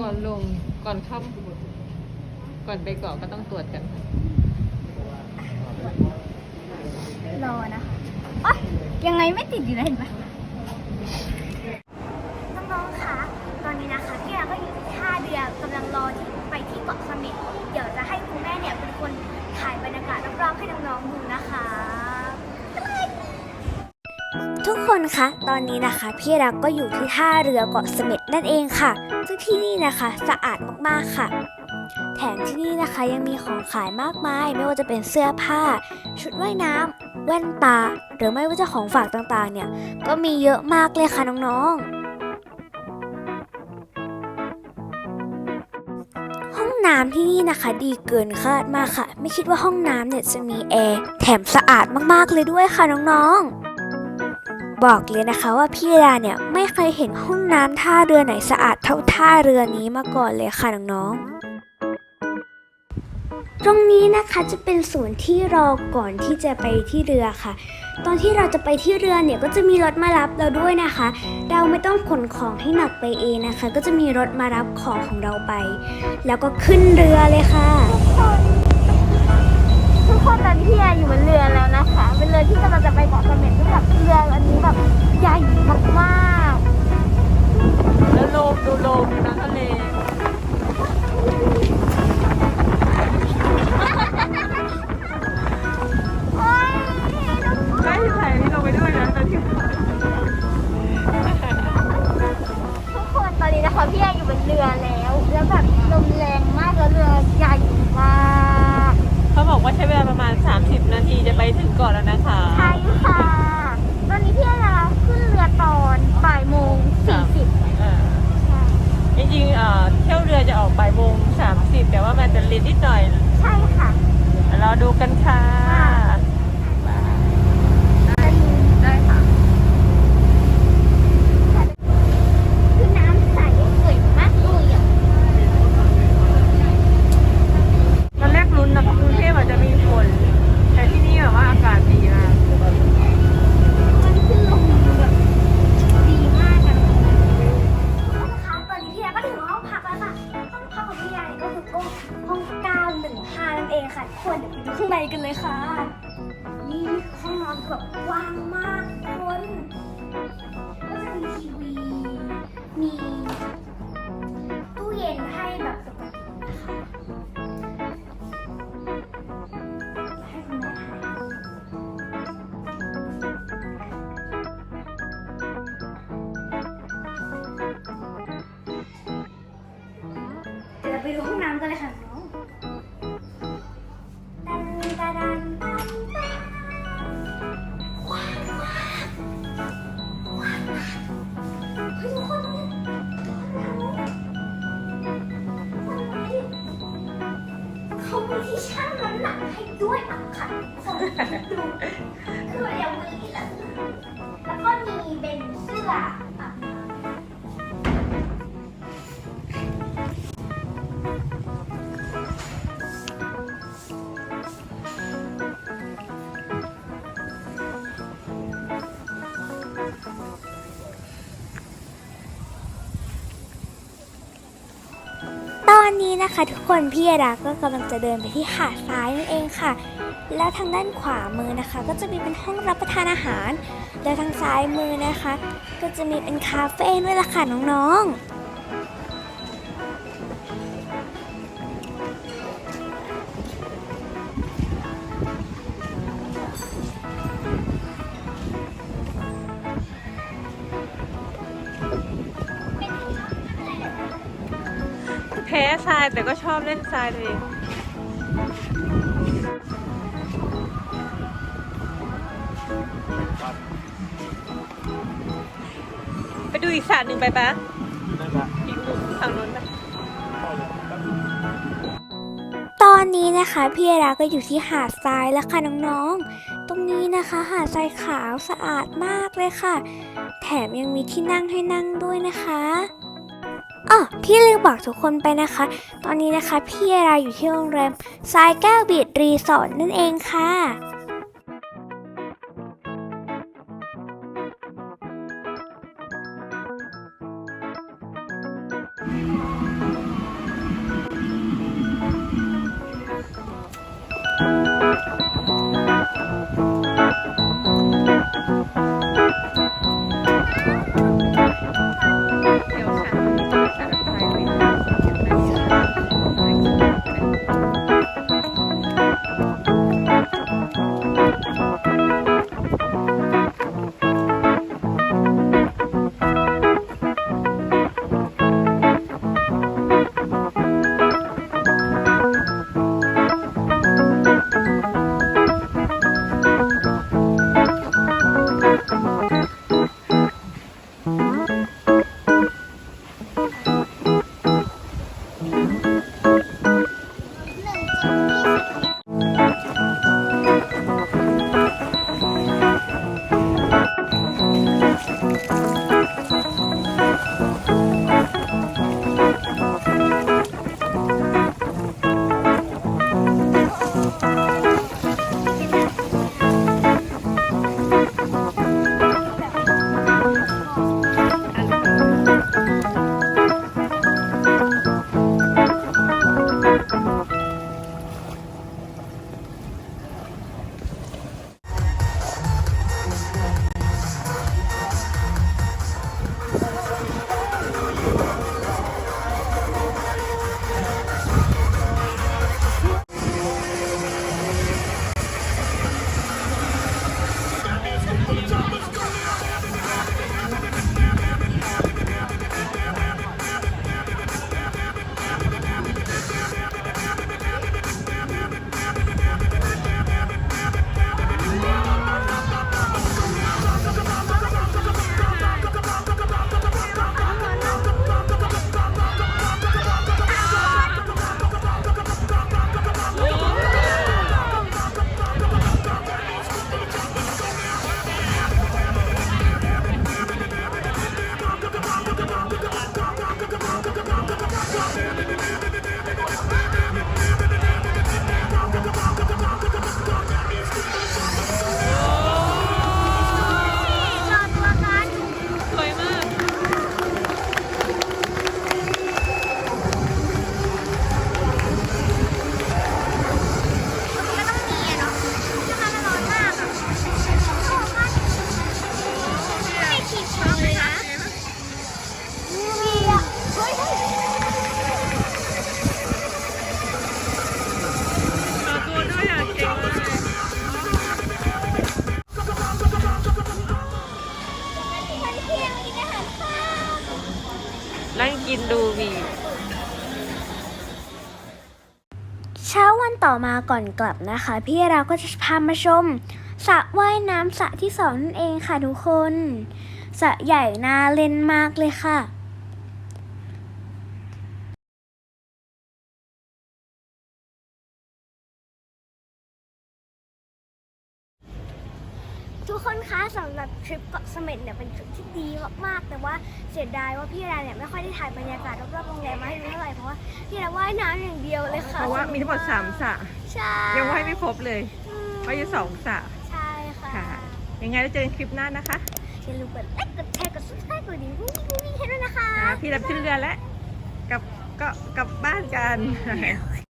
ก่อนลงก่อนเข้าก่อนไปเกาะก็ต้องตรวจกันค่ะรอนะคะอ๋อยังไงไม่ติดอยู่เลยเห็นปะ คะ ตอนนี้นะคะ พี่รักก็อยู่ที่ท่าเรือเกาะเสม็ดนั่นเองค่ะ ซึ่งที่นี่นะคะสะอาดมากๆค่ะ แถมที่นี่นะคะยังมีของขายมากมาย ไม่ว่าจะเป็นเสื้อผ้า ชุดว่ายน้ำแว่นตา หรือไม่ว่าจะของฝากต่างๆ เนี่ย ก็มีเยอะมากเลยค่ะน้องๆ ห้องน้ำที่นี่นะคะ ดีเกินคาดมากค่ะ ไม่คิดว่าห้องน้ำเนี่ยจะมีแอร์ แถมสะอาดมากๆเลยด้วยค่ะน้องๆ บอกเลยนะคะว่าพี่ดาเนี่ยไม่เคยเห็นห้องน้ำท่าเรือไหนสะอาดเท่าท่าเรือนี้มาก่อนเลยค่ะน้องๆ ตรงนี้นะคะจะเป็นส่วนที่รอก่อนที่จะไปที่เรือค่ะ ตอนที่เราจะไปที่เรือเนี่ยก็จะมีรถมารับเราด้วยนะคะ เราไม่ต้องขนของให้หนักไปเองนะคะ ก็จะมีรถมารับของของเราไป แล้วก็ขึ้นเรือเลยค่ะ ทุกคนตอนนี้พี่แอร์อยู่บนเรือ เรือที่กำลังจะไปเกาะเสม็ดที่แบบเรืออันนี้แบบใหญ่มากแล้วลมดูลมดูน้ำทะเล นจะเลทนิดหน่อยใช่ค่ะรอดูกันค่ะ ไปดูห้องน้ำกันเลยค่ะน้องตันตันตันตันว้าวมากว้าวเฮ้ยทุกคนดูดิเขามีที่ชั่งน้ำหนักให้ด้วยอะค่ะสองดูคือเดี๋ยวมือนี่แหละแล้วก็มีเป็นเสื้อ ค่ะคะทุกคนพี่ดาก็กำลังจะเดินไปที่หาดซ้ายนั่นเองค่ะ แล้วทางด้านขวามือนะคะ ก็จะมีเป็นห้องรับประทานอาหาร แล้วทางซ้ายมือนะคะ ก็จะมีเป็นคาเฟ่ด้วยล่ะค่ะน้องๆ ทรายแต่ก็ชอบเล่นทรายตัวเองไปดูอีกสระหนึ่งไปปะอีกมุมฝั่งนู้นปะตอนนี้นะคะพี่เอราก็อยู่ที่หาดทรายแล้วค่ะน้องๆ ตรงนี้นะคะหาดทรายขาวสะอาดมากเลยค่ะ แถมยังมีที่นั่งให้นั่งด้วยนะคะ อ๋อพี่ลืมบอกทุกคนไปนะคะ ตอนนี้นะคะ พี่เราอยู่ที่โรงแรมทรายแก้วบีดรีสอร์ทนั่นเองค่ะ นั่งกินดูวีเช้าวันต่อมาก่อนกลับนะคะ พี่เราก็จะพามาชมสระว่ายน้ำสระที่สองนั่นเองค่ะทุกคนสระใหญ่น่าเล่นมากเลยค่ะ กคนคะสำหรับทริปเกาะเสม็ดเนี่ยเป็นทริปที่ดีมากๆ แต่ว่าเสียดายว่าพี่ราเนี่ยไม่ค่อยได้ถ่ายบรรยากาศรอบๆโรงแรมมาให้ดูเท่าไหร่เพราะว่าพี่ราว่ายน้ำอย่างเดียวเลยค่ะเพราะว่ามีทั้งหมดสามสระใช่ยังว่ายไม่ครบเลยอืมว่ายอยู่สองสระใช่ค่ะค่ะยังไงเราเจอกันคลิปหน้านะคะอย่าลืมกดไลค์กดแชร์กดซับสไครต์กดดิ่งวิ่งวิ่งให้ด้วยนะคะอ่าพี่รับขึ้นเรือแล้วกลับก็กลับบ้านกัน